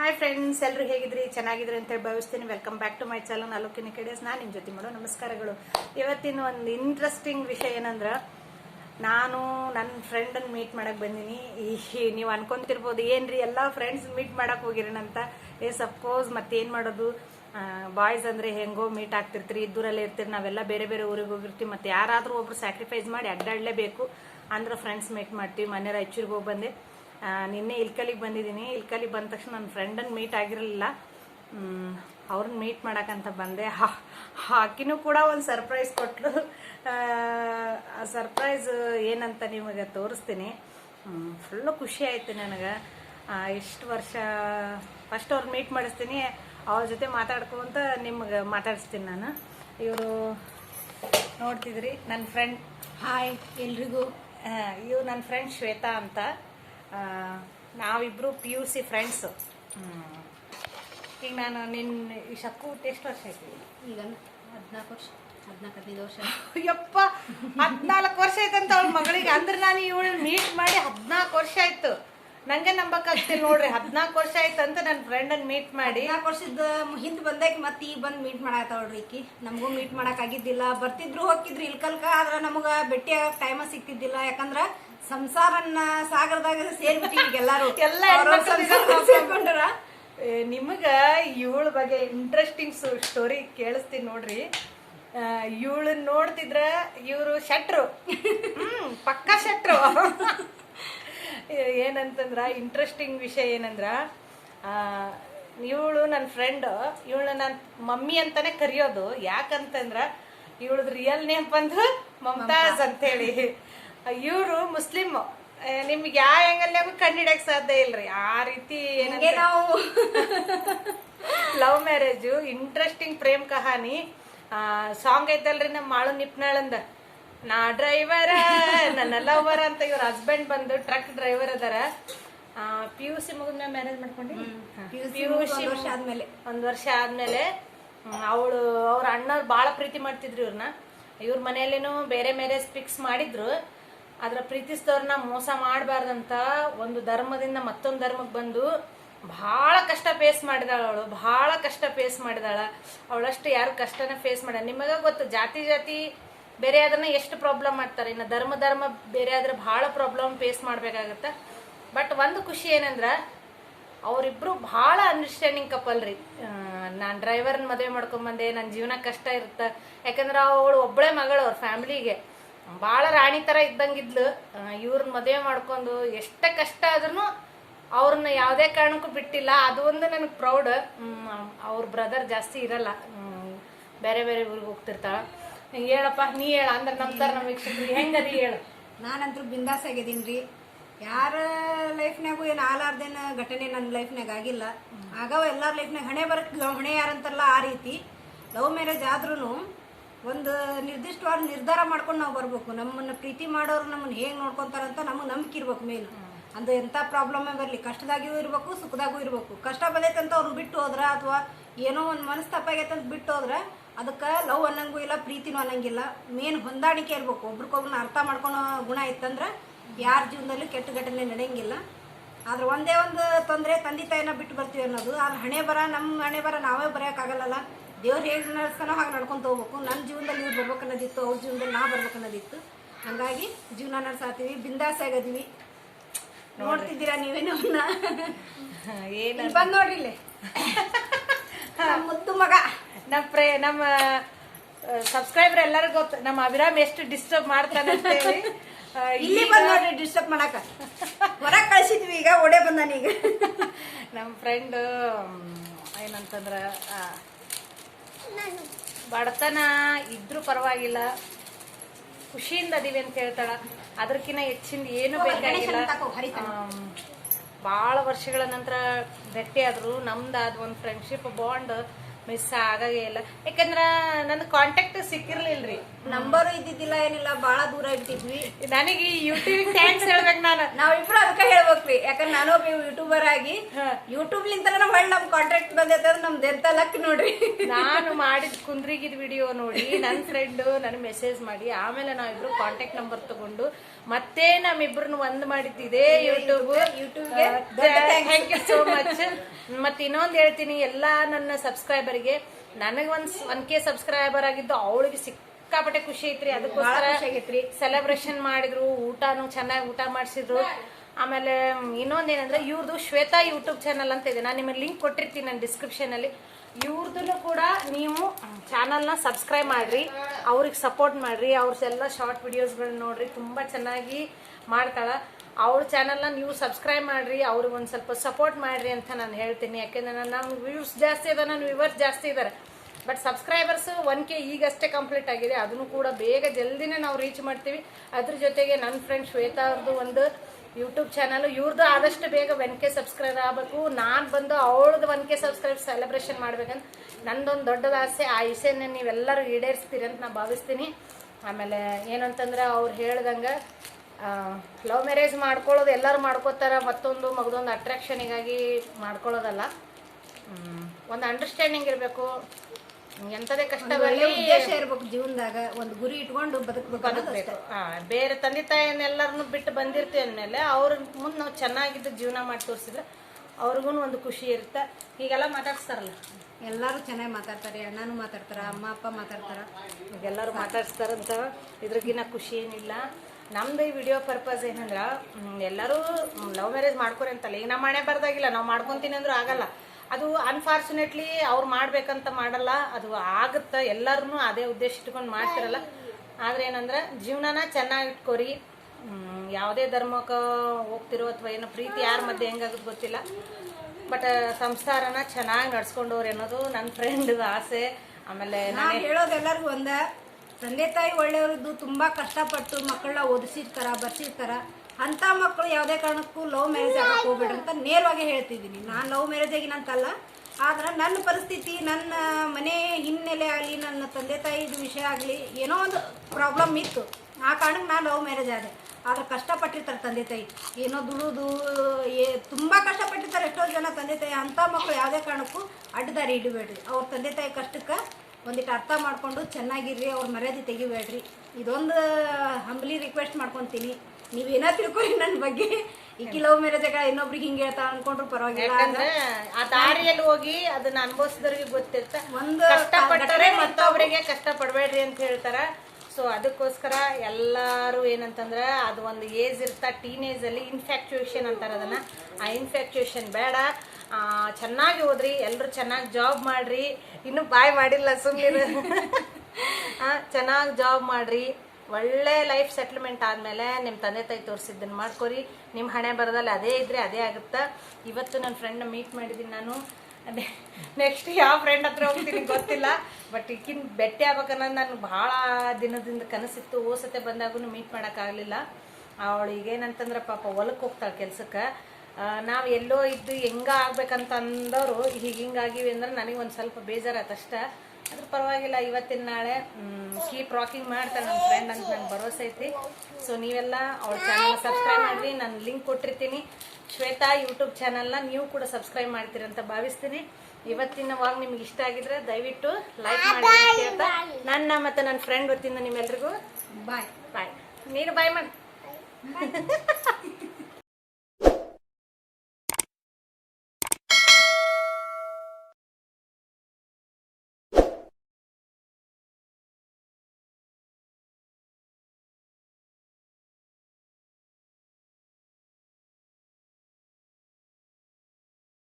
Hi friends ಎಲ್ಲರೂ ಹೇಗಿದ್ರಿ? ಚೆನ್ನಾಗಿದ್ರಿ ಅಂತೇಳಿ ಭಾವಿಸ್ತೀನಿ. Welcome back to my channel ಅಲೋಕಿನ ಕೆಡೇಸ್ ನಾನು ನಿಮ್ಮ ಜೊತೆ ಮಾಡೋ ನಮಸ್ಕಾರಗಳು. ಇವತ್ತಿನ ಒಂದು ಇಂಟ್ರೆಸ್ಟಿಂಗ್ ವಿಷಯ ಏನಂದ್ರೆ, ನಾನು ನನ್ನ ಫ್ರೆಂಡನ್ನು ಮೀಟ್ ಮಾಡಕ್ಕೆ ಬಂದೀನಿ. ಈ ನೀವು ಅನ್ಕೊಂತಿರ್ಬೋದು, ಏನ್ರಿ ಎಲ್ಲ ಫ್ರೆಂಡ್ಸ್ ಮೀಟ್ ಮಾಡಕ್ಕೆ ಹೋಗಿರೇನಂತ ಏ ಸಪ್ಕೋಸ್ ಮತ್ತೇನು ಮಾಡೋದು? ಬಾಯ್ಸ್ ಅಂದರೆ ಹೆಂಗೋ ಮೀಟ್ ಆಗ್ತಿರ್ತೀರಿ ಇದ್ದೂರಲ್ಲೇ ಇರ್ತೀರಿ, ನಾವೆಲ್ಲ ಬೇರೆ ಬೇರೆ ಊರಿಗೆ ಹೋಗಿರ್ತೀವಿ, ಮತ್ತು ಯಾರಾದರೂ ಒಬ್ರು ಸ್ಯಾಕ್ರಿಫೈಸ್ ಮಾಡಿ ಅಡ್ಡಾಡಲೇಬೇಕು. ಅಂದ್ರೆ ಫ್ರೆಂಡ್ಸ್ ಮೀಟ್ ಮಾಡ್ತೀವಿ ಮೊನ್ನೆ ರಾಯಚೂರಿಗೆ ಹೋಗಿ ಬಂದೆ. ನಿನ್ನೆ ಇಲ್ಕಲಿಗೆ ಬಂದಿದ್ದೀನಿ. ಇಲ್ಕಲಿಗೆ ಬಂದ ತಕ್ಷಣ ನನ್ನ ಫ್ರೆಂಡನ್ನು ಮೀಟ್ ಆಗಿರಲಿಲ್ಲ. ಅವ್ರನ್ನ ಮೀಟ್ ಮಾಡೋಕ್ಕಂತ ಬಂದೆ. ಹಾಕಿನೂ ಕೂಡ ಒಂದು ಸರ್ಪ್ರೈಸ್ ಕೊಟ್ಲು. ಆ ಸರ್ಪ್ರೈಸ್ ಏನಂತ ನಿಮಗೆ ತೋರಿಸ್ತೀನಿ. ಫುಲ್ಲು ಖುಷಿ ಆಯ್ತು ನನಗೆ. ಎಷ್ಟು ವರ್ಷ ಫಸ್ಟ್ ಅವ್ರು ಮೀಟ್ ಮಾಡಿಸ್ತೀನಿ. ಅವ್ರ ಜೊತೆ ಮಾತಾಡ್ಕೊಂತ ನಿಮ್ಗೆ ಮಾತಾಡಿಸ್ತೀನಿ ನಾನು. ಇವರು ನೋಡ್ತಿದ್ರಿ ನನ್ನ ಫ್ರೆಂಡ್ ಹಾಯ್ ಎಲ್ರಿಗೂ. ಇವ್ರು ನನ್ನ ಫ್ರೆಂಡ್ ಶ್ವೇತಾ ಅಂತ. ನಾವಿಬ್ರು ಪಿ ಯು ಸಿ ಫ್ರೆಂಡ್ಸು ಈಗ ನಾನು ನಿನ್ನ ಈ ಶಕ್ಕು ಎಷ್ಟು ವರ್ಷ ಆಯ್ತು? ಈಗ ಹದಿನಾಲ್ಕು ವರ್ಷ ಹದಿನಾಲ್ಕು ಹದಿನೈದು ವರ್ಷ. ಯಪ್ಪ ಹದಿನಾಲ್ಕು ವರ್ಷ ಆಯ್ತಂತ ಅವಳ ಮಗಳಿಗೆ. ಅಂದ್ರೆ ನಾನು ಇವಳು ಮೀಟ್ ಮಾಡಿ ಹದಿನಾಲ್ಕು ವರ್ಷ ಆಯ್ತು. ನಂಗೆ ನಂಬಕ್ಕಾಗ್ತಿಲ್ಲ ನೋಡ್ರಿ ಹದಿನಾಲ್ಕು ವರ್ಷ ಆಯ್ತು ಅಂತ ನನ್ನ ಫ್ರೆಂಡನ್ನು ಮೀಟ್ ಮಾಡಿ. ಹದಿನಾಲ್ಕು ವರ್ಷದ ಹಿಂದೆ ಬಂದಾಗ ಮತ್ತೆ ಈಗ ಬಂದು ಮೀಟ್ ಮಾಡಾಕತ್ತಾವ್ರಿ ಈಕಿ. ನಮಗೂ ಮೀಟ್ ಮಾಡಕ್ಕಾಗಿದ್ದಿಲ್ಲ ಬರ್ತಿದ್ರು ಹೋಗಿದ್ರು ಇಲ್ಕಲ್ಕ ಆದ್ರೆ ನಮಗ ಭೇಟಿ ಆಗೋಕೆ ಟೈಮ ಸಿಗ್ತಿದ್ದಿಲ್ಲ. ಯಾಕಂದ್ರ ಸಂಸಾರನ್ನ ಸಾಗರದಾಗ ಸೇರ್ಬಿಟ್ಟಿವಿ ಎಲ್ಲಾರು. ಎಲ್ಲ ನಿಮಗ ಇವಳ ಬಗ್ಗೆ ಇಂಟ್ರೆಸ್ಟಿಂಗ್ ಸ್ಟೋರಿ ಕೇಳಿಸ್ತೀನಿ ನೋಡ್ರಿ. ಇವಳನ್ನ ನೋಡ್ತಿದ್ರ ಇವರು ಶೆಟ್ರು. ಪಕ್ಕ ಶೆಟ್ರು. ಏನಂತಂದ್ರ ಇಂಟ್ರೆಸ್ಟಿಂಗ್ ವಿಷಯ ಏನಂದ್ರ ಇವಳು ನನ್ನ ಫ್ರೆಂಡ್ ಇವಳು ನನ್ನ ಮಮ್ಮಿ ಅಂತಾನೆ ಕರೆಯೋದು. ಯಾಕಂತಂದ್ರ ಇವಳದ್ ರಿಯಲ್ ನೇಮ್ ಬಂದು ಮಮತಾಜ್ ಅಂತೇಳಿ. ಇವರು ಮುಸ್ಲಿಮ್. ನಿಮ್ಗೆ ಯಾವ ಆ್ಯಂಗಲ್ನಾಗೂ ಕಂಡಿಡಕ್ ಸಾಧ್ಯ ಇಲ್ರಿ. ಆ ರೀತಿ ನಾವು. ಲವ್ ಮ್ಯಾರೇಜು ಇಂಟ್ರೆಸ್ಟಿಂಗ್ ಪ್ರೇಮ್ ಕಹಾನಿ. ಸಾಂಗ್ ಐತಲ್ರಿ ನಮ್ಮ ಮಾಳು ನಿಪ್ನಾಳಂದ. ನಾ ಡ್ರೈವರ ನನ್ನ ಲವರ್ ಅಂತ ಇವ್ರ ಹಸ್ಬೆಂಡ್ ಬಂದು ಟ್ರಕ್ ಡ್ರೈವರ್ ಅದಾರ. ಪಿ ಯು ಸಿ ಮುಗಿದ ಮ್ಯಾರೇಜ್ ಮಾಡ್ಕೊಂಡಿ? ಪಿ ಯು ಸಿ ವರ್ಷ ಆದ್ಮೇಲೆ. ಒಂದ್ ವರ್ಷ ಆದ್ಮೇಲೆ ಅವಳು ಅವ್ರ ಅಣ್ಣವ್ರು ಭಾಳ ಪ್ರೀತಿ ಮಾಡ್ತಿದ್ರು ಇವ್ರನ್ನ ಇವ್ರ ಮನೆಯಲ್ಲಿನೂ ಬೇರೆ ಮ್ಯಾರೇಜ್ ಫಿಕ್ಸ್ ಮಾಡಿದ್ರು. ಅದ್ರ ಪ್ರೀತಿಸಿದವ್ರನ್ನ ಮೋಸ ಮಾಡಬಾರ್ದಂತ ಒಂದು ಧರ್ಮದಿಂದ ಮತ್ತೊಂದು ಧರ್ಮಕ್ಕೆ ಬಂದು ಭಾಳ ಕಷ್ಟ ಫೇಸ್ ಮಾಡಿದಾಳ ಅವಳು, ಭಾಳ ಕಷ್ಟ ಫೇಸ್ ಮಾಡಿದಾಳ. ಅವಳಷ್ಟು ಯಾರು ಕಷ್ಟನ ಫೇಸ್ ಮಾಡ ನಿಮಗೆ ಗೊತ್ತು, ಜಾತಿ ಜಾತಿ ಬೇರೆ ಅದನ್ನ ಎಷ್ಟು ಪ್ರಾಬ್ಲಮ್ ಮಾಡ್ತಾರೆ. ಇನ್ನು ಧರ್ಮ ಧರ್ಮ ಬೇರೆ ಆದ್ರೆ ಭಾಳ ಪ್ರಾಬ್ಲಮ್ ಫೇಸ್ ಮಾಡ್ಬೇಕಾಗತ್ತ. ಬಟ್ ಒಂದು ಖುಷಿ ಏನಂದ್ರೆ, ಅವರಿಬ್ರು ಭಾಳ ಅಂಡರ್ಸ್ಟ್ಯಾಂಡಿಂಗ್ ಕಪಲ್ ರೀ. ನಾನು ಡ್ರೈವರ್ನ ಮದುವೆ ಮಾಡ್ಕೊಂಬಂದೆ ನನ್ನ ಜೀವನ ಕಷ್ಟ ಇರುತ್ತೆ. ಯಾಕಂದ್ರೆ ಅವಳು ಒಬ್ಬಳೇ ಮಗಳು ಅವ್ರ ಫ್ಯಾಮ್ಲಿಗೆ ಭಾಳ ರಾಣಿ ಥರ ಇದ್ದಂಗಿದ್ಲು. ಇವ್ರನ್ನ ಮದುವೆ ಮಾಡ್ಕೊಂಡು ಎಷ್ಟೇ ಕಷ್ಟ ಆದ್ರೂ ಅವ್ರನ್ನ ಯಾವುದೇ ಕಾರಣಕ್ಕೂ ಬಿಟ್ಟಿಲ್ಲ. ಅದು ಒಂದು ನನಗೆ ಪ್ರೌಡ್ ಅವ್ರ ಬ್ರದರ್ ಜಾಸ್ತಿ ಇರಲ್ಲ. ಬೇರೆ ಬೇರೆ ಊರಿಗೆ ಹೋಗ್ತಿರ್ತಾಳ. ಹೇಳಪ್ಪ ನೀ ಹೇಳ. ಅಂದ್ರೆ ನಂಬ್ತಾರೆ ನಮ್ಮ ವೀಕ್ಷಕರು ಹೆಂಗದಿ ಹೇಳು. ನಾನಂತೂ ಬಿಂದಾಸ್ ಆಗಿದ್ದೀನಿ ಯಾರ ಲೈಫ್ನಾಗೂ ಏನು ಆಲಾರ್ದೇನ ಘಟನೆ ನನ್ನ ಲೈಫ್ನಾಗ ಆಗಿಲ್ಲ. ಆಗವ ಎಲ್ಲಾರ ಲೈಫ್ನಾಗ ಹಣೆ ಬರಕ್ ಹೊಣೆ ಯಾರಂತಾರಲ್ಲ ಆ ರೀತಿ. ಲವ್ ಮ್ಯಾರೇಜ್ ಆದ್ರೂ ಒಂದು ನಿರ್ದಿಷ್ಟವಾದ ನಿರ್ಧಾರ ಮಾಡ್ಕೊಂಡು ನಾವು ಬರ್ಬೇಕು. ನಮ್ಮನ್ನ ಪ್ರೀತಿ ಮಾಡೋರು ನಮ್ಮನ್ನ ಹೇಗೆ ನೋಡ್ಕೊಂತಾರಂತ ನಮಗೆ ನಂಬಿಕೆ ಇರ್ಬೇಕು ಮೇನ್ ಅಂದ್ರೆ ಎಂಥ ಪ್ರಾಬ್ಲಮೇ ಬರಲಿ ಕಷ್ಟದಾಗಿಯೂ ಇರಬೇಕು ಸುಖದಾಗೂ ಇರಬೇಕು. ಕಷ್ಟ ಬಂದೈತಂತ ಅವ್ರು ಬಿಟ್ಟು ಹೋದ್ರೆ ಅಥವಾ ಏನೋ ಒಂದು ಮನಸ್ಸು ಅಂತ ಬಿಟ್ಟು ಹೋದ್ರೆ ಅದಕ್ಕೆ ಲವ್ ಅನ್ನಂಗೂ ಇಲ್ಲ, ಪ್ರೀತಿನೂ ಅನ್ನಂಗಿಲ್ಲ. ಮೇನ್ ಹೊಂದಾಣಿಕೆ ಇರಬೇಕು. ಒಬ್ರಿಗೊಬ್ರನ್ನ ಅರ್ಥ ಮಾಡ್ಕೊಳೋ ಗುಣ ಇತ್ತಂದ್ರೆ ಯಾರ ಜೀವನದಲ್ಲಿ ಕೆಟ್ಟ ಘಟನೆ ನಡೆಯಂಗಿಲ್ಲ. ಆದ್ರೆ ಒಂದೇ ಒಂದು ತೊಂದರೆ ತಂದೆ ತಾಯಿನ ಬಿಟ್ಟು ಬರ್ತೀವಿ ಅನ್ನೋದು. ಆದ್ರೆ ಹಣೆ ಬರ ನಮ್ಮ ಹಣೆ ಬರ ನಾವೇ ಬರೆಯೋಕ್ಕಾಗಲ್ಲ ದೇವ್ರು ಹೇಗೆ ನಡೆಸ್ತಾನೋ ಹಾಗೆ ನಡ್ಕೊಂತ ಹೋಗ್ಬೇಕು. ನನ್ನ ಜೀವನದಲ್ಲಿ ಇವ್ರು ಬರ್ಬೇಕು ಅನ್ನೋದಿತ್ತು ಅವ್ರ ಜೀವನದಲ್ಲಿ ನಾ ಬರ್ಬೇಕು ಅನ್ನೋದಿತ್ತು. ಹಾಗಾಗಿ ಜೀವನ ನಡೆಸಾತೀವಿ ಬಿಂದಾಸ್ ಆಗದೀವಿ. ನೋಡ್ತಿದ್ದೀರಾ ನೀವೇನು ನಮ್ಮನ್ನ ಏನು ಬಂದು ಬಂದ್ ನೋಡ್ರಿ ಇಲ್ಲಿ. ಮುದ್ದು ಮಗ. ನಮ್ಮ ಪ್ರೇ ನಮ್ಮ ಸಬ್ಸ್ಕ್ರೈಬರ್ ಎಲ್ಲರಿಗೂ ಗೊತ್ತು ನಮ್ಮ ಅಭಿರಾಮ್ ಎಷ್ಟು ಡಿಸ್ಟರ್ಬ್ ಮಾಡ್ತಾನೆ ಅಂತ ಹೇಳಿ ಇಲ್ಲಿ ಬಂದು ಬಂದ್ ನೋಡ್ರಿ ಡಿಸ್ಟರ್ಬ್ ಮಾಡಾಕ. ಹೊರಗೆ ಕಳಿಸಿದ್ವಿ ಈಗ ಓಡೇ ಬಂದಾನೀಗ ನಮ್ಮ ಫ್ರೆಂಡು ಏನಂತಂದ್ರೆ ಬಡತನ ಇದ್ರೂ ಪರವಾಗಿಲ್ಲ. ಖುಷಿಯಿಂದ ಅದೀವಿ ಅಂತ ಹೇಳ್ತಾಳ. ಅದಕ್ಕಿಂತ ಹೆಚ್ಚಿಂದ ಏನು ಬೇಕಾಗಿಲ್ಲ. ಬಹಳ ಭಾಳ ವರ್ಷಗಳ ನಂತರ ಭೇಟಿ ಆದ್ರು. ನಮ್ದಾದ ಒಂದು ಫ್ರೆಂಡ್ಶಿಪ್ ಬಾಂಡ್ ಮಿಸ್ ಆಗಾಗೇ ಇಲ್ಲ. ಯಾಕಂದ್ರ ನನ್ನ ಕಾಂಟ್ಯಾಕ್ಟ್ ಸಿಕ್ಕಿರ್ಲಿಲ್ಲ ರೀ ನಂಬರು ಇದ್ದಿದ್ದಿಲ್ಲ ಏನಿಲ್ಲ ಬಹಳ ದೂರ ಇಟ್ಟಿದ್ವಿ ನನಗೆ ಯೂಟ್ಯೂಬ್ ಥ್ಯಾಂಕ್ಸ್ ಹೇಳ್ಬೇಕು ನಾನು. ನಾವಿಬ್ರು ಅದಕ್ಕೆ ಹೇಳ್ಬೇಕ್ರಿ. ಯಾಕಂದ್ರೆ ನಾನು ಒಬ್ಬ ಯೂಟ್ಯೂಬರ್ ಆಗಿ ಯೂಟ್ಯೂಬ್ ಲಿಂತ ಹೊಳ್ಳಿ ನಮ್ ಕಾಂಟ್ರಾಕ್ಟ್ ಬಂದೈತೆ ಅಂದ್ರೆ ನಮ್ದು ಎಂತ ಲಕ್ ನೋಡ್ರಿ. ನಾನು ಮಾಡಿದ ಕುಂದ್ರಿಗಿದ ವಿಡಿಯೋ ನೋಡಿ ನನ್ನ ಫ್ರೆಂಡ್ ನನ್ ಮೆಸೇಜ್ ಮಾಡಿ ಆಮೇಲೆ ನಾವಿಬ್ರು ಕಾಂಟ್ಯಾಕ್ಟ್ ನಂಬರ್ ತಗೊಂಡು ಮತ್ತೆ ನಮ್ಮಿಬ್ರನ್ನ ಒಂದ್ ಮಾಡಿದ್ದಿದೆ ಯೂಟ್ಯೂಬ್ ಯೂಟ್ಯೂಬ್ಗೆ ಥ್ಯಾಂಕ್ ಯು ಸೋ ಮಚ್ ಮತ್ತೆ ಇನ್ನೊಂದು ಹೇಳ್ತೀನಿ ಎಲ್ಲಾ ನನ್ನ ಸಬ್ಸ್ಕ್ರೈಬರ್ಗೆ ನನಗೆ ಒಂದ್ ಒನ್ ಕೆ ಸಬ್ಸ್ಕ್ರೈಬರ್ ಆಗಿದ್ದು ಅವಳಿಗೆ ಸಿಕ್ಕಾಪಟ್ಟೆ ಖುಷಿ ಐತ್ರಿ. ಅದಕ್ಕೋಸ್ಕರ ಸೆಲೆಬ್ರೇಷನ್ ಮಾಡಿದ್ರು ಊಟನು ಚೆನ್ನಾಗಿ ಊಟ ಮಾಡಿಸಿದ್ರು. ಆಮೇಲೆ ಇನ್ನೊಂದೇನಂದ್ರೆ ಇವ್ರದ್ದು ಶ್ವೇತಾ ಯೂಟ್ಯೂಬ್ ಚಾನಲ್ ಅಂತ ಇದೆ. ನಾನು ನಿಮಗೆ ಲಿಂಕ್ ಕೊಟ್ಟಿರ್ತೀನಿ ನನ್ನ ಡಿಸ್ಕ್ರಿಪ್ಷನ್ ಅಲ್ಲಿ. ಇವ್ರದ್ದು ಕೂಡ ನೀವು ಚಾನಲ್ನ ಸಬ್ಸ್ಕ್ರೈಬ್ ಮಾಡ್ರಿ. ಅವ್ರಿಗೆ ಸಪೋರ್ಟ್ ಮಾಡ್ರಿ. ಅವ್ರದ್ದೆಲ್ಲ ಎಲ್ಲ ಶಾರ್ಟ್ ವಿಡಿಯೋಸ್ಗಳನ್ನ ನೋಡ್ರಿ. ತುಂಬಾ ಚೆನ್ನಾಗಿ ಮಾಡ್ತಾಳ. ಅವ್ರ ಚಾನಲ್ನ ನೀವು ಸಬ್ಸ್ಕ್ರೈಬ್ ಮಾಡ್ರಿ. ಅವ್ರಿಗೆ ಒಂದು ಸ್ವಲ್ಪ ಸಪೋರ್ಟ್ ಮಾಡ್ರಿ ಅಂತ ನಾನು ಹೇಳ್ತೀನಿ. ಯಾಕೆಂದ್ರೆ ನನ್ನ ವ್ಯೂಸ್ ಜಾಸ್ತಿ ಇದೆ ನನ್ನ ವ್ಯೂವರ್ಸ್ ಜಾಸ್ತಿ ಇದ್ದಾರೆ ಬಟ್ ಸಬ್ಸ್ಕ್ರೈಬರ್ಸ್ ಒನ್ ಕೆ ಈಗಷ್ಟೇ ಕಂಪ್ಲೀಟ್ ಆಗಿದೆ. ಅದನ್ನು ಕೂಡ ಬೇಗ ಜಲ್ದಿನೇ ನಾವು ರೀಚ್ ಮಾಡ್ತೀವಿ. ಅದ್ರ ಜೊತೆಗೆ ನನ್ನ ಫ್ರೆಂಡ್ ಶ್ವೇತಾ ಅವ್ರದ್ದು ಒಂದು ಯೂಟ್ಯೂಬ್ ಚಾನಲ್ ಇವ್ರದ್ದು ಆದಷ್ಟು ಬೇಗ ಒನ್ ಕೆ ಸಬ್ಸ್ಕ್ರೈಬ್ ಆಗಬೇಕು. ನಾನು ಬಂದು ಅವಳದ್ದು ಒನ್ ಕೆ ಸಬ್ಸ್ಕ್ರೈಬ್ ಸೆಲೆಬ್ರೇಷನ್ ಮಾಡ್ಬೇಕಂತ ನಂದೊಂದು ದೊಡ್ಡದ ಆಸೆ. ಆ ಇಸೆಯನ್ನು ನೀವೆಲ್ಲರೂ ಈಡೇರಿಸ್ತೀರಿ ಅಂತ ನಾನು ಭಾವಿಸ್ತೀನಿ. ಆಮೇಲೆ ಏನಂತಂದ್ರೆ ಅವ್ರು ಹೇಳ್ದಂಗೆ ಲವ್ ಮ್ಯಾರೇಜ್ ಮಾಡ್ಕೊಳ್ಳೋದು ಎಲ್ಲರೂ ಮಾಡ್ಕೋತಾರ, ಮತ್ತೊಂದು ಮಗದೊಂದು ಅಟ್ರಾಕ್ಷನಿಗಾಗಿ ಮಾಡ್ಕೊಳ್ಳೋದಲ್ಲ. ಒಂದು ಅಂಡರ್ಸ್ಟ್ಯಾಂಡಿಂಗ್ ಇರಬೇಕು. ಎಂಥದೇ ಕಷ್ಟ ಬರಲಿ ಉದ್ದೇಶ ಇರ್ಬೇಕು ಜೀವನದಾಗ ಒಂದು ಗುರಿ ಇಟ್ಕೊಂಡು ಬದುಕಬೇಕು ಬದುಕಬೇಕು. ಬೇರೆ ತಂದೆ ತಾಯಿಯನ್ನೆಲ್ಲರನ್ನು ಬಿಟ್ಟು ಬಂದಿರ್ತೀವಿ ಅಂದಮೇಲೆ ಅವ್ರ ಮುಂದೆ ನಾವು ಚೆನ್ನಾಗಿದ್ದು ಜೀವನ ಮಾಡಿ ತೋರಿಸಿದ್ರೆ ಅವ್ರಿಗೂ ಒಂದು ಖುಷಿ ಇರುತ್ತೆ. ಹೀಗೆಲ್ಲ ಮಾತಾಡ್ಸ್ತಾರಲ್ಲ. ಎಲ್ಲರೂ ಚೆನ್ನಾಗಿ ಮಾತಾಡ್ತಾರೆ ಅಣ್ಣನೂ ಮಾತಾಡ್ತಾರ ಅಮ್ಮ ಅಪ್ಪ ಮಾತಾಡ್ತಾರ. ಈಗೆಲ್ಲರೂ ಮಾತಾಡ್ಸ್ತಾರಂತ ಇದ್ರಗಿನ ಖುಷಿ ಏನಿಲ್ಲ. ನಮ್ದು ಈ ವಿಡಿಯೋ ಪರ್ಪಸ್ ಏನಂದ್ರೆ ಎಲ್ಲರೂ ಲವ್ ಮ್ಯಾರೇಜ್ ಮಾಡ್ಕೊರಿ ಅಂತಲ್ಲ. ಈಗ ನಮ್ಮ ಮನೆ ಬರ್ದಾಗಿಲ್ಲ ನಾವು ಮಾಡ್ಕೊತೀನಿ ಅಂದ್ರೂ ಆಗಲ್ಲ. ಅದು ಅನ್ಫಾರ್ಚುನೇಟ್ಲಿ ಅವ್ರು ಮಾಡ್ಬೇಕಂತ ಮಾಡಲ್ಲ ಅದು ಆಗುತ್ತೆ ಎಲ್ಲರೂ ಅದೇ ಉದ್ದೇಶ ಇಟ್ಕೊಂಡು ಮಾಡ್ತಿರಲ್ಲ. ಆದ್ರೆ ಏನಂದ್ರೆ ಜೀವನನ ಚೆನ್ನಾಗಿ ಇಟ್ಕೋರಿ. ಮ್, ಯಾವುದೇ ಧರ್ಮಕ್ಕೆ ಹೋಗ್ತಿರೋ ಅಥವಾ ಏನೋ ಪ್ರೀತಿ ಯಾರ ಮಧ್ಯೆ ಹೆಂಗಾಗುತ್ತೆ ಗೊತ್ತಿಲ್ಲ. ಬಟ್ ಸಂಸಾರನ ಚೆನ್ನಾಗಿ ನಡ್ಸ್ಕೊಂಡವ್ರು ಅನ್ನೋದು ನನ್ನ ಫ್ರೆಂಡ್ ಆಸೆ. ಆಮೇಲೆ ನಾ ಹೇಳೋದು ಎಲ್ಲರಿಗೂ ಒಂದ ತಂದೆ ತಾಯಿ ಒಳ್ಳೆಯವ್ರದ್ದು ತುಂಬಾ ಕಷ್ಟಪಟ್ಟು ಮಕ್ಕಳನ್ನ ಓದಿಸಿರ್ತಾರ ಬರ್ಸಿರ್ತಾರ. ಅಂತ ಮಕ್ಕಳು ಯಾವುದೇ ಕಾರಣಕ್ಕೂ ಲವ್ ಮ್ಯಾರೇಜ್ ಆಗಕ್ಕೆ ಹೋಗ್ಬೇಡ್ರಿ ಅಂತ ನೇರವಾಗಿ ಹೇಳ್ತಿದ್ದೀನಿ. ನಾನು ಲವ್ ಮ್ಯಾರೇಜ್ ಆಗಿನಂತಲ್ಲ ಆದ್ರೆ ನನ್ನ ಪರಿಸ್ಥಿತಿ ನನ್ನ ಮನೆ ಹಿನ್ನೆಲೆ ಆಗಲಿ ನನ್ನ ತಂದೆ ತಾಯಿದು ವಿಷಯ ಆಗಲಿ ಏನೋ ಒಂದು ಪ್ರಾಬ್ಲಮ್ ಇತ್ತು. ಆ ಕಾರಣಕ್ಕೆ ನಾನು ಲವ್ ಮ್ಯಾರೇಜ್ ಆದೆ. ಆದ್ರೆ ಕಷ್ಟಪಟ್ಟಿರ್ತಾರೆ ತಂದೆ ತಾಯಿ. ಏನೋ ದುಡಿದು ಏ ತುಂಬ ಕಷ್ಟಪಟ್ಟಿರ್ತಾರೆ ಎಷ್ಟೋ ಜನ ತಂದೆ ತಾಯಿ. ಅಂಥ ಮಕ್ಕಳು ಯಾವುದೇ ಕಾರಣಕ್ಕೂ ಅಡ್ಡದಾರಿ ಇಡಬೇಡ್ರಿ. ಅವ್ರ ತಂದೆ ತಾಯಿ ಕಷ್ಟಕ್ಕೆ ಒಂದಿಟ್ಟು ಅರ್ಥ ಮಾಡಿಕೊಂಡು ಚೆನ್ನಾಗಿರ್ರಿ ಅವ್ರ ಮರ್ಯಾದೆ ತೆಗಿಬೇಡ್ರಿ. ಇದೊಂದು ಹಂಬಲಿ ರಿಕ್ವೆಸ್ಟ್ ಮಾಡ್ಕೊತೀನಿ. ನೀವೇನ ತಿಳ್ಕೊರಿ ನನ್ನ ಬಗ್ಗೆ. ಈ ಲವ್ ಮ್ಯಾರೇಜ್ ಜಗ ಇನ್ನೊಬ್ರಿಗೆ ಹಿಂಗೆ ಹೇಳ್ತಾ ಅನ್ಕೊಂಡ್ರು ಪರವಾಗಿಲ್ಲ ಯಾಕಂದ್ರೆ ಆ ದಾರಿಯಲ್ಲಿ ಹೋಗಿ ಅದನ್ನ ಅನುಭವಿಸಿದವ್ರಿಗೆ ಗೊತ್ತಿರ್ತ. ಒಂದು ಕಷ್ಟಪಟ್ಟರೆ ಮತ್ತೊಬ್ಬರಿಗೆ ಕಷ್ಟ ಪಡಬೇಡ್ರಿ ಅಂತ ಹೇಳ್ತಾರ. ಸೊ ಅದಕ್ಕೋಸ್ಕರ ಎಲ್ಲರೂ ಏನಂತಂದ್ರೆ ಅದು ಒಂದು ಏಜ್ ಇರ್ತಾ ಟೀನೇಜ್ ಅಲ್ಲಿ ಇನ್ಫ್ಯಾಕ್ಚುಯೇಷನ್ ಅಂತಾರೆ ಅದನ್ನ. ಆ ಇನ್ಫ್ಯಾಕ್ಚುಯೇಷನ್ ಬೇಡ. ಆ, ಚೆನ್ನಾಗಿ ಓದ್ರಿ ಎಲ್ಲರೂ ಚೆನ್ನಾಗಿ ಜಾಬ್ ಮಾಡ್ರಿ. ಇನ್ನು ಬಾಯ್ ಮಾಡಿಲ್ಲ ಸುಮ್ಮನೆ ಚೆನ್ನಾಗಿ ಜಾಬ್ ಮಾಡ್ರಿ. ಒಳ್ಳೆ ಲೈಫ್ ಸೆಟ್ಲ್ಮೆಂಟ್ ಆದಮೇಲೆ ನಿಮ್ಮ ತಂದೆ ತಾಯಿ ತೋರಿಸಿದ್ದನ್ನು ಮಾಡ್ಕೊರಿ. ನಿಮ್ಮ ಹಣೆ ಬರದಲ್ಲಿ ಅದೇ ಇದ್ರೆ ಅದೇ ಆಗುತ್ತೆ? ಇವತ್ತು ನನ್ನ ಫ್ರೆಂಡ್ನ ಮೀಟ್ ಮಾಡಿದ್ದೀನಿ ನಾನು. ನೆಕ್ಸ್ಟ್ ಯಾವ ಫ್ರೆಂಡ್ ಹತ್ರ ಹೋಗ್ತೀನಿ ಗೊತ್ತಿಲ್ಲ. ಬಟ್ ಈಗಿನ ಭೇಟಿ ಆಗ್ಬೇಕನ್ನೋದು ನನಗೆ ಭಾಳ ದಿನದಿಂದ ಕನಸಿತ್ತು. ಓಸತೆ ಬಂದಾಗೂ ಮೀಟ್ ಮಾಡೋಕ್ಕಾಗಲಿಲ್ಲ ಅವಳಿಗೆ ಏನಂತಂದ್ರೆ ಪಾಪ ಹೊಲಕ್ಕೆ ಹೋಗ್ತಾಳೆ ಕೆಲಸಕ್ಕೆ. ನಾವು ಎಲ್ಲೋ ಇದ್ದು ಹೆಂಗ ಆಗ್ಬೇಕಂತ ಅಂದವರು ಹೀಗೆ ಹಿಂಗಾಗಿವಿ ಅಂದ್ರೆ ನನಗೆ ಒಂದು ಸ್ವಲ್ಪ ಬೇಜಾರಾಯ್ತು ಅಷ್ಟೇ. ಅದ್ರ ಪರವಾಗಿಲ್ಲ ಇವತ್ತಿನ ನಾಳೆ ಕೀಪ್ ರಾಕಿಂಗ್ ಮಾಡ್ತಾರೆ ನನ್ನ ಫ್ರೆಂಡ್ ಅಂತ ನಂಗೆ ಭರವಸೆ ಐತಿ. ಸೊ ನೀವೆಲ್ಲ ಅವ್ರ ಚಾನಲ್ ಸಬ್ಸ್ಕ್ರೈಬ್ ಮಾಡಿರಿ ನಾನು ಲಿಂಕ್ ಕೊಟ್ಟಿರ್ತೀನಿ. ಶ್ವೇತಾ ಯೂಟ್ಯೂಬ್ ಚಾನಲ್ನ ನೀವು ಕೂಡ ಸಬ್ಸ್ಕ್ರೈಬ್ ಮಾಡ್ತೀರಿ ಅಂತ ಭಾವಿಸ್ತೀನಿ. ಇವತ್ತಿನ ವಾಗ್ ನಿಮ್ಗೆ ಇಷ್ಟ ಆಗಿದ್ರೆ ದಯವಿಟ್ಟು ಲೈಕ್ ಮಾಡಿ ಅಂತ ನನ್ನ ಮತ್ತು ನನ್ನ ಫ್ರೆಂಡ್ ಗೊತ್ತಿಂದ ನಿಮ್ಮೆಲ್ರಿಗೂ ಬಾಯ್ ಬಾಯ್ ನೀನು ಬಾಯ್ ಮಾಡಿ.